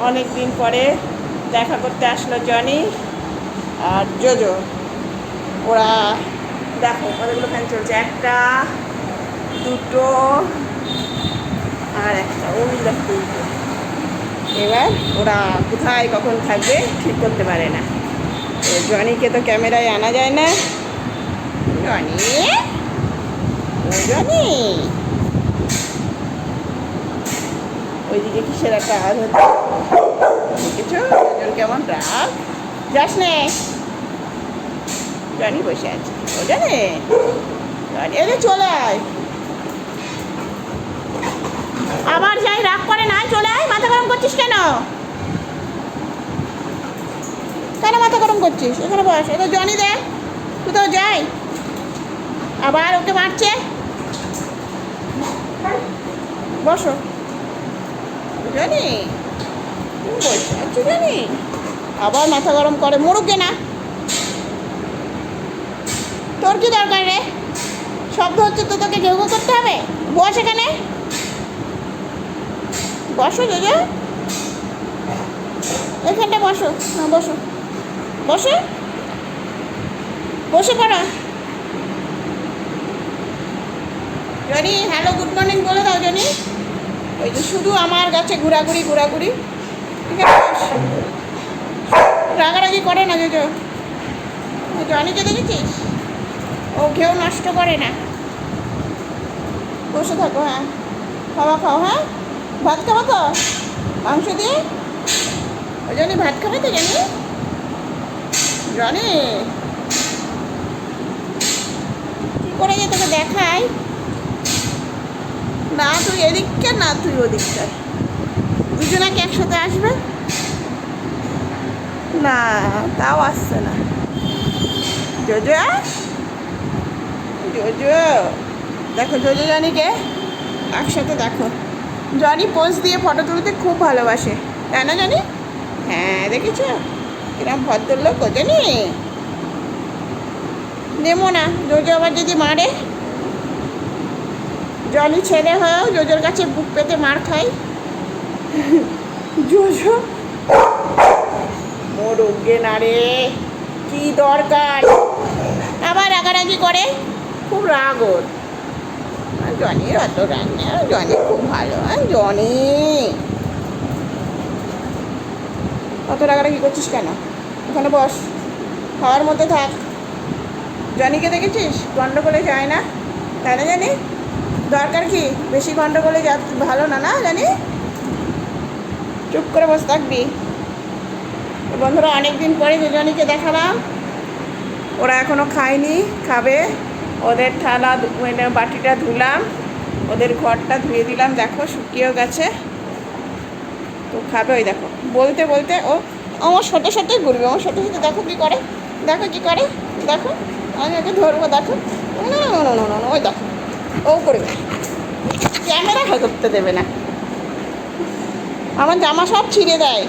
অনেক দিন পরে দেখা করতে আসলো জনি আর জোজো। ওরা দেখো কতগুলো ফ্যান চলছে। একটা, দুটো আর একটা। ওই দেখো এবার ওরা কোথায় কখন থাকবে ঠিক করতে পারে না। জনিকে তো ক্যামেরায় আনা যায় না। জনি? জনি? ওইদিকে কিসের একটা আওয়াজ হচ্ছে? কেমন রাগ? যাস নে। বসে আছে। ও জানে এলে চলে আয়। আবার যাই, রাগ করে না, চলে আয়। মাথা গরম করছিস কেন? কেন মাথা গরম করছিস? এখানে বস এটা জনি দে। তুই তো যাই। আবার ওকে মারছে। বসো। জানি জানি আবার মাথা গরম করে, মরুকে না। তোর কি দরকার রে? শব্দ হচ্ছে তো তোকে ঘেউ করতে হবে। বস এখানে। বসো, জেজে। এখানটা বসো। হ্যাঁ বসো। বসে। বসে পড়ো। জনি হ্যালো গুড মর্নিং বলে দাও, জনি। ওই যে শুধু আমার গাছে ঘোরাঘুরি ঘোরাঘুরি। ঠিক আছে রাগারাগি করে না জেজো। জনিকে দেখেছিস? ও কেউ নষ্ট করে না। বসে থাকো হ্যাঁ। খাওয়া খাও হ্যাঁ। ভাত খাব তো? মাংস দিয়ে? ওই জন্য ভাত খাবে তো জানি। জানি কি করে যে তোকে দেখাই না তুই এদিককার না তুই ওদিককার দুজনাকে একসাথে আসবে? না, তাও আসছে না। জোজো জোজো, দেখো জোজো জানিকে একসাথে দেখো। জনি পোজ দিয়ে ফটো তুলতে খুব ভালোবাসে। তাই না, জানি? হ্যাঁ দেখেছ? কিরম ভদ্রলোক ও, জানি? নেমো না, জোজো আবার যদি মারে। জনি ছেলে হয়েও জোজোর কাছে বুক পেতে মার খাই। জোজো। মোরগে না রে, কি দরকার? আবার রাগারাগি করে, খুব রাগ ওর। জনির অত রাগ নেই জনি খুব ভালো জনি। অত রাগারাগি করছিস কেন? ওখানে বস, খাওয়ার মধ্যে থাক। জনিকে দেখেছিস? গন্ডগোলে যায় না? তাই না, জানি? দরকার কি? বেশি গন্ডগোলে যা ভালো না না, জানি? চুপ করে বসে থাকবি। বন্ধুরা অনেক দিন পরে দুজনীকে দেখালাম। ওরা এখনও খায়নি, খাবে। ওদের থালা মানে বাটিটা ধুলাম। ওদের ঘরটা ধুয়ে দিলাম। দেখো, শুকিয়েও গেছে। তো খাবে ওই দেখো। বলতে বলতে, ও, আমার সাথে সাথে ঘুরবে। আমার সাথে সাথে দেখো কী করে। দেখো কী করে। দেখো, আমি ওকে ধরবো, দেখো। ওই দেখো। ও করবে ক্যামেরা করতে দেবে না। আমার জামা সব ছিঁড়ে দেয়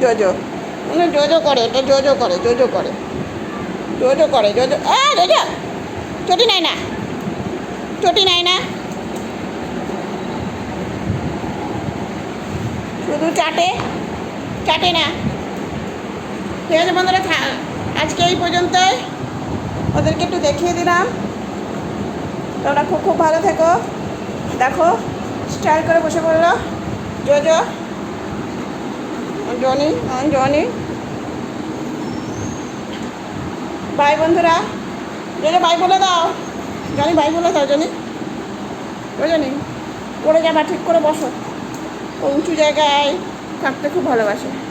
জোজো। মানে জোজো করে, এটা জোজো করে জোজো করে। জোজো করে, জোজো। আ জোজো! চটি নাই না। চটি নাই না। শুধু চাটে। চাটে না। ঠিক আছে বন্ধুরা আজকে এই পর্যন্তই। ওদেরকে একটু দেখিয়ে দিলাম। তোমরা খুব খুব ভালো থেকো। দেখো স্টাইল করে বসে পড়ল জোজো। জনি। আমার জনি। বাই বন্ধুরা। জনি বাই বলে দাও। জনি বাই বলে দাও জনি। ও জনি পড়ে যাবা ঠিক করে বসো। উঁচু জায়গায় থাকতে খুব ভালোবাসে।